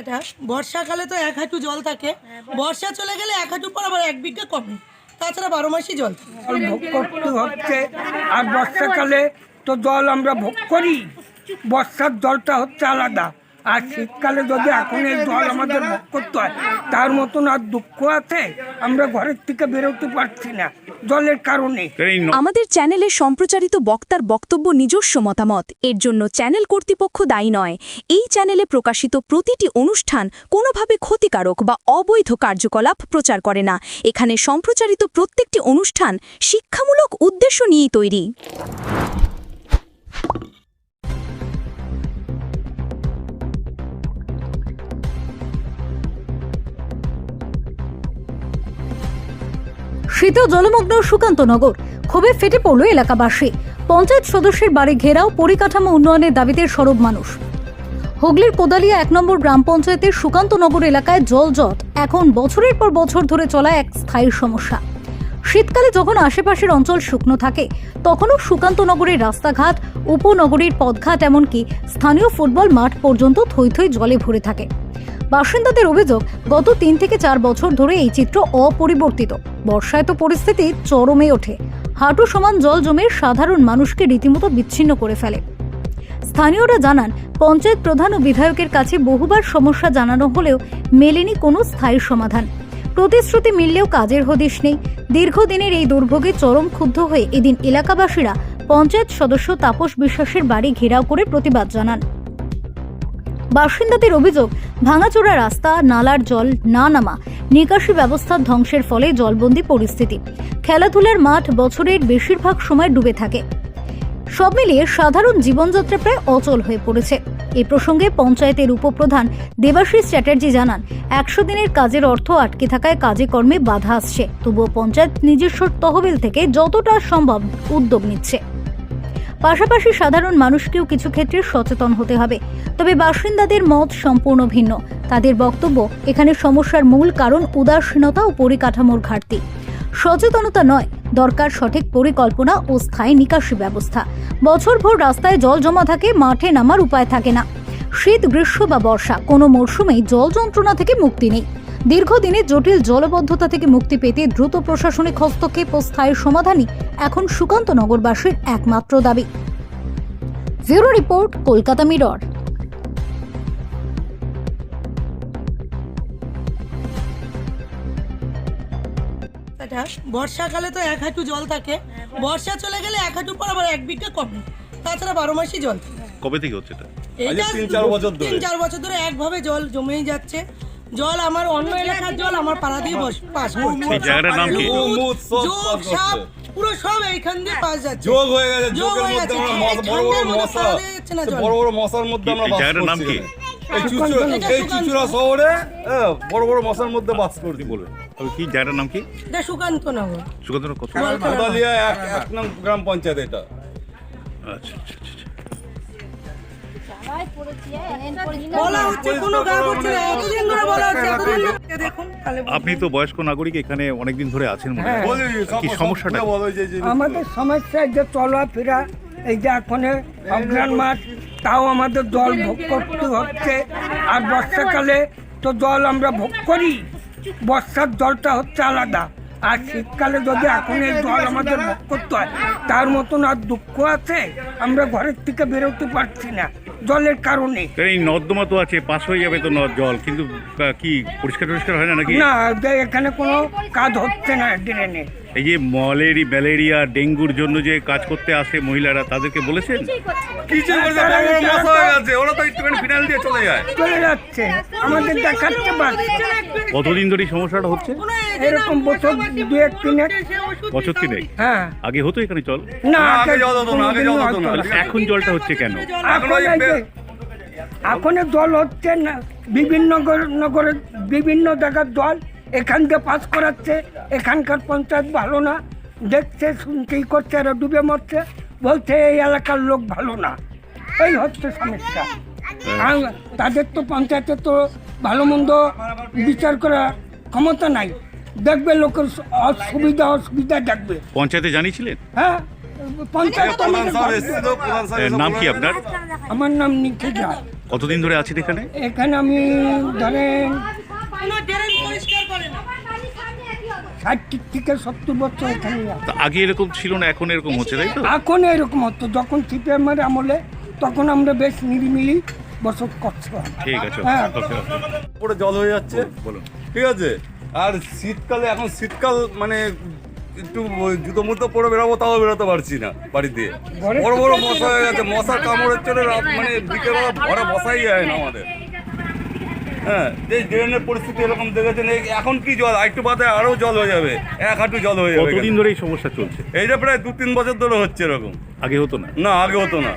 এটা বর্ষাকালে তো এক হাঁটু জল থাকে। বর্ষা চলে গেলে এক হাঁটু পর আবার এক বিঘা কমে। তাছাড়া বারো মাসই জল থাকে। ভোগ করতে হচ্ছে। আর বর্ষাকালে তো জল আমরা ভোগ করি। বর্ষার জলটা হচ্ছে আলাদা। আর শীতকালে যদি এখন এই জল আমাদের ভোগ করতে হয় তার মতন আর দুঃখ আছে? আমরা ঘরের থেকে বেরোতে পারছি না জলের কারণে। আমাদের চ্যানেলে সম্প্রচারিত বক্তার বক্তব্য নিজস্ব মতামত। এর জন্য চ্যানেল কর্তৃপক্ষ দায়ী নয়। এই চ্যানেলে প্রকাশিত প্রতিটি অনুষ্ঠান কোনোভাবে ক্ষতিকারক বা অবৈধ কার্যকলাপ প্রচার করে না। এখানে সম্প্রচারিত প্রত্যেকটি অনুষ্ঠান শিক্ষামূলক উদ্দেশ্য নিয়েই তৈরি। শীত জলমগ্ন সুকান্ত নগর। ক্ষোভে ফেটে পড়ল এলাকাবাসী। পঞ্চায়েত সদস্যের বাড়ি ঘেরাও পরিকাঠামো উন্নয়নের দাবিতে সরব মানুষ। হুগলির কোদালিয়া এক নম্বর গ্রাম পঞ্চায়েতের সুকান্তনগর এলাকায় জল জট। এখন বছরের পর বছর ধরে চলা এক স্থায়ী সমস্যা। শীতকালে যখন আশেপাশের অঞ্চল শুকনো থাকে, তখনও সুকান্তনগরের রাস্তাঘাট, উপনগরীর পথঘাট, এমনকি স্থানীয় ফুটবল মাঠ পর্যন্ত থই থই জলে ভরে থাকে। বাসিন্দাদের অভিযোগ, গত তিন থেকে চার বছর ধরে এই চিত্র অপরিবর্তিত। বর্ষায় তো পরিস্থিতি চরমে ওঠে। হাঁটু সমান জল জমে সাধারণ মানুষকে রীতিমতো বিচ্ছিন্ন করে ফেলে। স্থানীয়রা জানান, পঞ্চায়েত প্রধান ও বিধায়কের কাছে বহুবার সমস্যা জানানো হলেও মেলেনি কোনো স্থায়ী সমাধান। প্রতিশ্রুতি মিললেও কাজের হদিশ নেই। দীর্ঘদিনের এই দুর্ভোগে চরম ক্ষুব্ধ হয়ে এদিন এলাকাবাসীরা পঞ্চায়েত সদস্য তাপস বিশ্বাসের বাড়ি ঘেরাও করে প্রতিবাদ জানান। বাসিন্দাদের অভিযোগ, ভাঙাচোরা রাস্তা, নালার জল না নামা, নিকাশি ব্যবস্থার ধ্বংসের ফলে জলবন্দি পরিস্থিতি। খেলাধুলার মাঠ বছরের বেশিরভাগ সময় ডুবে থাকে। সব মিলিয়ে সাধারণ জীবনযাত্রা প্রায় অচল হয়ে পড়েছে। এ প্রসঙ্গে পঞ্চায়েতের উপপ্রধান দেবাশিস চ্যাটার্জি জানান, একশো দিনের কাজের অর্থ আটকে থাকায় কাজে কর্মে বাধা আসছে। তবুও পঞ্চায়েত নিজস্ব তহবিল থেকে যতটা সম্ভব উদ্যোগ নিচ্ছে। পাশাপাশি সাধারণ মানুষকেও কিছু ক্ষেত্রে সচেতন হতে হবে। তবে বাসিন্দাদের মত সম্পূর্ণ ভিন্ন। তাদের বক্তব্য, এখানে সমস্যার মূল কারণ উদাসীনতা ও পরিকাঠামোর ঘাটতি। সচেতনতা নয়, দরকার সঠিক পরিকল্পনা ও স্থায়ী নিকাশি ব্যবস্থা। বছরভর রাস্তায় জল জমা থাকে, মাঠে নামার উপায় থাকে না। শীত, গ্রীষ্ম বা বর্ষা, কোনো মরশুমেই জল যন্ত্রণা থেকে মুক্তি নেই। দীর্ঘদিনের জটিল জলবদ্ধতা থেকে মুক্তি পেতে দ্রুত প্রশাসনিক হস্তক্ষেপ ও স্থায়ী সমাধানই এখন সুকান্ত নগরবাসীর একমাত্র দাবি। Bureau report Kolkata Mirror. বর্ষাকালে তো এক হাঁটু জল থাকে। বর্ষা চলে গেলে এক হাঁটু পর আবার এক বিঘা কমে। তাছাড়া বারো মাসই জল। কবে থেকে হচ্ছে এটা? চার বছর তিন চার বছর ধরে একভাবে জল জমেই যাচ্ছে। জল আমার অন্য এলাকার জল আমার পাড়া দিয়ে বস- পাস করছে। এই জায়গাটার নাম কি? যোগ সাপ পুরো সব এইখান দিয়ে পাস যাচ্ছে। যোগ হয়ে গেছে যোগ যোগের হয়ে মধ্যে গেছে। আমরা বড় বড় মশা। বড় বড় মশার মধ্যে আমরা এই বাস জায়গাটার নাম করছি। কি? এই। চুচুড়া শহরে হ্যাঁ, বড় বড় মশার মধ্যে বাস করছি। বলে তবে কি জায়গাটার নাম কি? এটা সুকান্ত নগর কত? এক নং গ্রাম পঞ্চায়েত এটা। আচ্ছা আচ্ছা। আপনি তো বয়স্ক নাগরিক এখানে অনেকদিন ধরে আছেন মনে হ্যাঁ। কি সমস্যাটা? বলো যে যে- আমাদের সমস্যা এই যে চলাফেরা এই যে এখন অগ্রাণ মাঠ তাও আমাদের জল ভোগ করতে হচ্ছে। আর বর্ষাকালে তো জল আমরা ভোগ করি বর্ষার জলটা হচ্ছে আলাদা। আর শীতকালে যদি এখন এই জল আমাদের ভোগ করতে হয় তার মতন আর দুঃখ আছে? আমরা ঘরের থেকে বেরোতে পারছি না। জলের কারণে। এই নর্দমা তো আছে পাশ হয়ে যাবে তো নদ জল কিন্তু কি পরিষ্কার টরিষ্কার হয় না নাকি? না এখানে কোনো কাজ হচ্ছে না ড্রেনে। এই যে ম্যালেরি ম্যালেরিয়া ডেঙ্গুর জন্য যে কাজ করতে আসে মহিলারা তাদেরকে বলেছেন? কিছু করতে বড় বড় মশা হয়ে গেছে ওরা তো একটুখানি ফিনাইল দিয়ে চলে যায়। চলে যাচ্ছে আমাদের দেখাচ্ছে কতদিন ধরে সমস্যাটা হচ্ছে? এরকম বছর দু এক তিনে বছর তিনেক? হ্যাঁ। আগে হতো এখানে চল না আগে জল হতো না, আগে জল হতো না। এখন জলটা হচ্ছে কেন? এখন জল হচ্ছে না বিভিন্ন নগরের বিভিন্ন জায়গার জল। এখান দিয়ে পাস করাচ্ছে এখানকার পঞ্চায়েত ভালো না। দেখছে শুনতেই করছে আর ডুবে মরছে। বলছে এই এলাকার লোক ভালো না। এই হচ্ছে সমস্যা। আর তাদের তো পঞ্চায়েতে তো ভালো মন্দ বিচার করার ক্ষমতা নাই। দেখবে লোকের অসুবিধা অসুবিধা দেখবে। পঞ্চায়েতে জানিয়েছিলেন? হ্যাঁ পঞ্চায়েত নাম কি আপনার? আমার নাম নিখিল রায়। কতদিন ধরে আছেন এখানে? এখানে আমি ধরেন ষাট থেকে সত্তর বছর এখানে আছি। আগে এরকম ছিল না এখন এরকম হচ্ছে তাই তো? এখন এরকম হতো যখন সিপিএমের আমলে তখন আমরা বেশ নিরিমিলি বসত করছিলাম ঠিক আছে হ্যাঁ। ওকে ওকে। পুরো জল হয়ে যাচ্ছে। বলুন ঠিক আছে? আর শীতকালে এখন শীতকাল মানে একটু জুতো মুতো পরে বেরোবো তাও বেরোতে পারছি না বাড়িতে। বড় বড় মশা হয়ে গেছে মশার কামড়ের চলে রাত মানে বিকেলবেলা ঘরে বসাই যায় না আমাদের। হ্যাঁ ড্রেনের পরিস্থিতি এরকম দেখেছেন এখন কি জল? একটু বাদে আরও জল হয়ে যাবে। এক হাঁটু জল হয়ে যাবে কতদিন ধরে এই সমস্যা চলছে? এইটা প্রায় দু তিন বছর ধরে হচ্ছে এরকম। আগে হতো না? না আগে হতো না।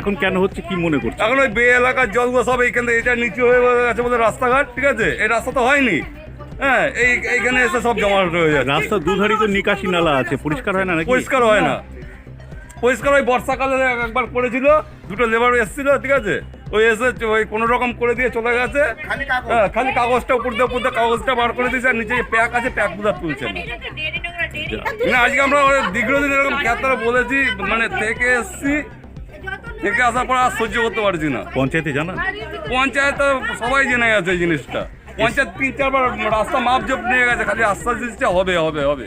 এখন কেন হচ্ছে কি মনে করছে? এখন ওই বে এলাকার জলগুলো সব এইখান থেকে এটা নিচু হয়ে গেছে বলে রাস্তাঘাট ঠিক আছে? এই রাস্তা তো হয়নি। হ্যাঁ এই এইখানে এসে সব জমা হয়ে যাচ্ছে। রাস্তার দুধারই তো নিকাশি নালা আছে পরিষ্কার হয় না পরিষ্কার হয় না। পরিষ্কার ওই বর্ষাকালে একবার করেছিল দুটো লেবার এসেছিল ঠিক আছে? ওই এসে ওই কোনো রকম করে দিয়ে চলে গেছে। হ্যাঁ খালি কাগজটা উপর দিয়ে উপর দিয়ে কাগজটা বার করে দিয়েছে আর নিচে প্যাক আছে প্যাকগুলো তুলছে না। না আজকে আমরা দীর্ঘদিন এরকম ক্যাতারা বলেছি মানে থেকে এসছি থেকে আসার পর আর সহ্য করতে পারছি না। পঞ্চায়েতে জানা পঞ্চায়েত তো সবাই জেনে গেছে এই জিনিসটা। পঞ্চায়েত তিন চারবার রাস্তা মাপ জোপ নিয়ে গেছে খালি আশ্বাস দিচ্ছে হবে হবে হবে।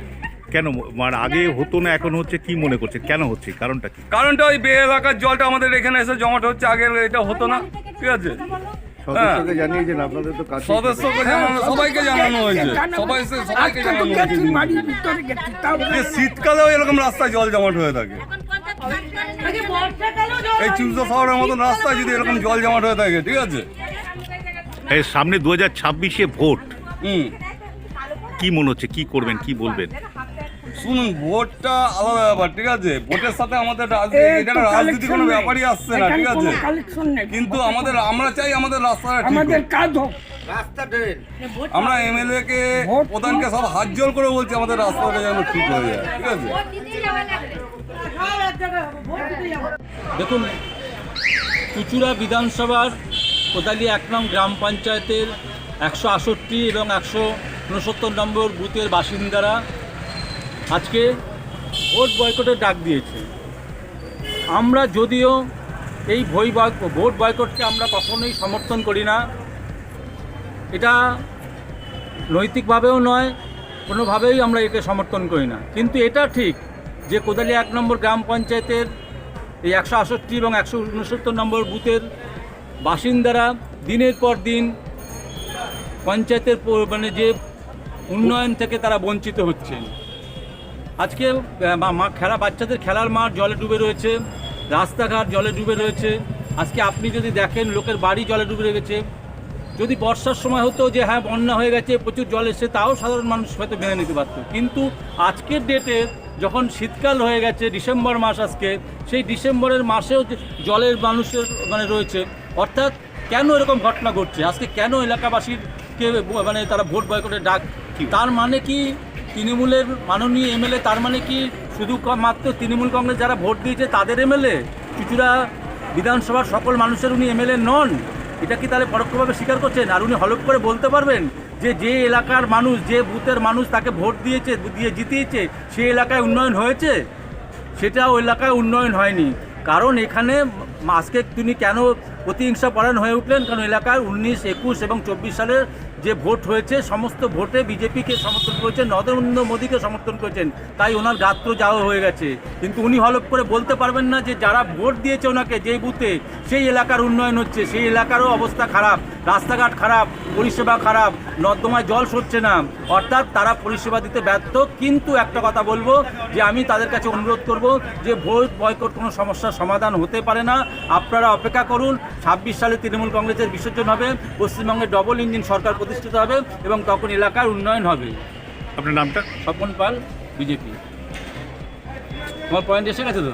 কেন? মানে আগে হতো না এখন হচ্ছে কি মনে করছে কেন হচ্ছে? কারণটা কি? কারণটা ওই বে এলাকার জলটা আমাদের এখানে এসে জমাট হচ্ছে আগে এটা হতো না। ঠিক আছে? সদস্যকে জানানো সবাইকে জানানো হয়েছে। সবাই সবাইকে জানানো হয়েছে। বাড়ির ভিতরে গেছি তাও যে শীতকালেও এরকম রাস্তায় জল জমাট হয়ে থাকে। এই চুজদা শহরের মতন রাস্তায় যদি এরকম জল জমাট হয়ে থাকে ঠিক আছে? এই সামনে দু হাজার ছাব্বিশে ভোট। হুম। কি মনে হচ্ছে? কি করবেন? কি বলবেন? শুনুন ভোটটা আলাদা ব্যাপার ঠিক আছে? ভোটের সাথে আমাদের রাজনীতি কোনো ব্যাপারই আসছে না ঠিক আছে? কিন্তু আমাদের আমরা চাই আমাদের রাস্তাটা ঠিক আমাদের কাজ হোক। আমরা এমএলএ কে প্রধানকে সব হাত জোর করে বলছি আমাদের রাস্তাটা যেন ঠিক হয়ে যায় ঠিক আছে। দেখুন চুচুড়া বিধানসভার কোদালি এক নং গ্রাম পঞ্চায়েতের একশো আষট্টি এবং একশো উনসত্তর নম্বর বুথের বাসিন্দারা আজকে ভোট বয়কটের ডাক দিয়েছে। আমরা যদিও এই ভই ভোট বয়কটকে আমরা কখনোই সমর্থন করি না। এটা নৈতিকভাবেও নয়, কোনোভাবেই আমরা একে সমর্থন করি না। কিন্তু এটা ঠিক যে কোদালি এক নম্বর গ্রাম পঞ্চায়েতের এই একশো আষট্টি এবং একশো উনসত্তর নম্বর বুথের বাসিন্দারা দিনের পর দিন পঞ্চায়েতের মানে যে উন্নয়ন থেকে তারা বঞ্চিত হচ্ছেন। আজকে মা- মা খেলা বাচ্চাদের খেলার মাঠ জলে ডুবে রয়েছে রাস্তাঘাট জলে ডুবে রয়েছে। আজকে আপনি যদি দেখেন লোকের বাড়ি জলে ডুবে গেছে যদি বর্ষার সময় হতো যে হ্যাঁ বন্যা হয়ে গেছে প্রচুর জল এসছে তাও সাধারণ মানুষ হয়তো মেনে নিতে পারতো। কিন্তু আজকের ডেটে যখন শীতকাল হয়ে গেছে ডিসেম্বর মাস আজকে সেই ডিসেম্বরের মাসেও জলের মানুষের মানে রয়েছে অর্থাৎ কেন এরকম ঘটনা ঘটছে? আজকে কেন এলাকাবাসীর কে মানে তারা ভোট বয়কটের ডাক তার মানে কি তৃণমূলের মাননীয় এমএলএ, তার মানে কি শুধু মাত্র তৃণমূল কংগ্রেস যারা ভোট দিয়েছে তাদের এমএলএ? চুচুড়া বিধানসভার সকল মানুষের উনি এমএলএ নন। এটা কি তাহলে পরোক্ষভাবে স্বীকার করছেন? আর উনি হলপ করে বলতে পারবেন যে যে এলাকার মানুষ, যে বুথের মানুষ তাকে ভোট দিয়েছে, দিয়ে জিতিয়েছে, সে এলাকায় উন্নয়ন হয়েছে? সেটা ওই এলাকায় উন্নয়ন হয়নি। কারণ এখানে আজকে তিনি কেন প্রতিহিংসা পরায়ণ হয়ে উঠলেন? কারণ এলাকায় উনিশ, একুশ এবং চব্বিশ সালের যে ভোট হয়েছে, সমস্ত ভোটে বিজেপিকে সমর্থন করেছেন, নরেন্দ্র মোদীকে সমর্থন করেছেন। তাই ওনার গাত্র যাওয়া হয়ে গেছে। কিন্তু উনি হলপ করে বলতে পারবেন না যে যারা ভোট দিয়েছে ওনাকে যেই বুথে, সেই এলাকার উন্নয়ন হচ্ছে, সেই এলাকারও অবস্থা খারাপ। রাস্তাঘাট খারাপ পরিষেবা খারাপ নর্দমায় জল সরছে না। অর্থাৎ তারা পরিষেবা দিতে ব্যর্থ। কিন্তু একটা কথা বলব যে আমি তাদের কাছে অনুরোধ করব যে ভোট বয়কট কোনো সমস্যার সমাধান হতে পারে না। আপনারা অপেক্ষা করুন ছাব্বিশ সালে তৃণমূল কংগ্রেসের বিসর্জন হবে পশ্চিমবঙ্গে ডবল ইঞ্জিন সরকার প্রতিষ্ঠিত হবে এবং তখন এলাকার উন্নয়ন হবে। আপনার নামটা? স্বপন পাল বিজেপি। তোমার পয়েন্ট এসে গেছে তো?